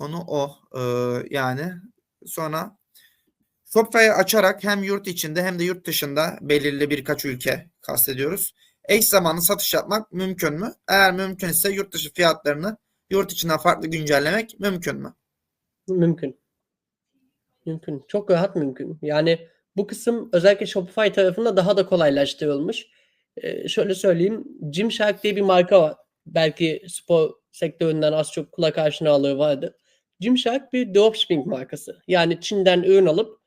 Konu o. Ee, yani sonra Shopify'ı açarak hem yurt içinde hem de yurt dışında belirli birkaç ülke kastediyoruz. Eş zamanlı satış yapmak mümkün mü? Eğer mümkün ise yurt dışı fiyatlarını yurt içinden farklı güncellemek mümkün mü? Mümkün. Mümkün. Çok rahat mümkün. Yani bu kısım özellikle Shopify tarafında daha da kolaylaştırılmış. Ee, şöyle söyleyeyim. Gymshark diye bir marka var. Belki spor sektöründen az çok kulak aşinalığı vardı. Gymshark bir dropshipping markası. Yani Çin'den ürün alıp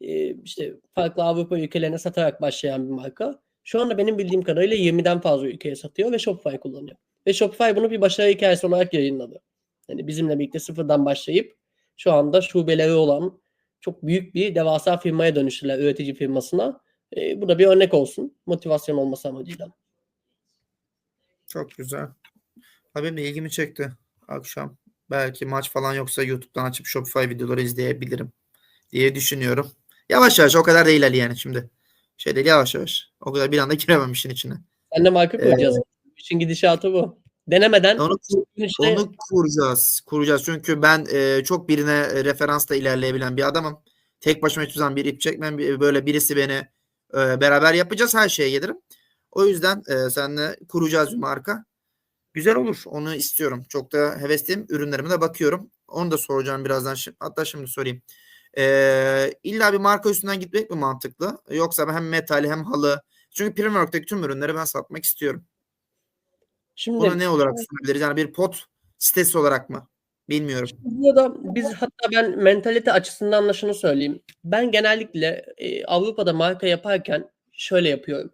e, işte farklı Avrupa ülkelerine satarak başlayan bir marka. Şu anda benim bildiğim kadarıyla 20'den fazla ülkeye satıyor ve Shopify kullanıyor. Ve Shopify bunu bir başarı hikayesi olarak yayınladı. Yani bizimle birlikte sıfırdan başlayıp şu anda şubeleri olan çok büyük bir devasa firmaya dönüştüler üretici firmasına. E, bu da bir örnek olsun. Motivasyon olması amacıyla. Çok güzel. De ilgimi çekti akşam. Belki maç falan yoksa YouTube'dan açıp Shopify videoları izleyebilirim diye düşünüyorum. Yavaş yavaş o kadar değil Ali yani şimdi. Şey değil yavaş yavaş. O kadar bir anda giremem işin içine. Sen de marka kuracağız. İşin gidişatı bu. Denemeden Onu, işte onu kuracağız. Kuracağız. Çünkü ben e, çok birine referansla ilerleyebilen bir adamım. Tek başıma hiçbir zaman bir ip çekmem. Böyle birisi beni e, beraber yapacağız. Her şeye gelirim. O yüzden e, seninle kuracağız bir marka. Güzel olur. Onu istiyorum. Çok da hevesliyim. Ürünlerime de bakıyorum. Onu da soracağım birazdan. Hatta şimdi sorayım. E, illa bir marka üstünden gitmek mi mantıklı? Yoksa hem metal hem halı. Çünkü Primark'taki tüm ürünleri ben satmak istiyorum. şimdi Bunu ne olarak sunabiliriz? Yani bir pot sitesi olarak mı? Bilmiyorum. Burada biz hatta ben mentalite açısından da şunu söyleyeyim. Ben genellikle e, Avrupa'da marka yaparken şöyle yapıyorum.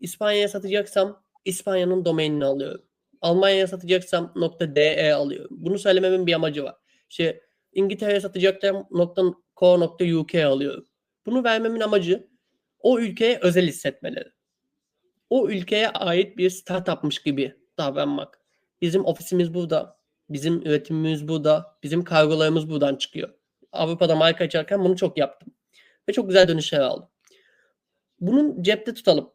İspanya'ya satacaksam İspanya'nın domainini alıyorum. Almanya'ya satacaksam .de alıyorum. Bunu söylememin bir amacı var. İşte İngiltere'ye satacaksam .co.uk alıyorum. Bunu vermemin amacı o ülkeye özel hissetmeleri. O ülkeye ait bir startupmış gibi davranmak. Bizim ofisimiz burada. Bizim üretimimiz burada. Bizim kargolarımız buradan çıkıyor. Avrupa'da marka açarken bunu çok yaptım. Ve çok güzel dönüşler aldım. Bunun cepte tutalım.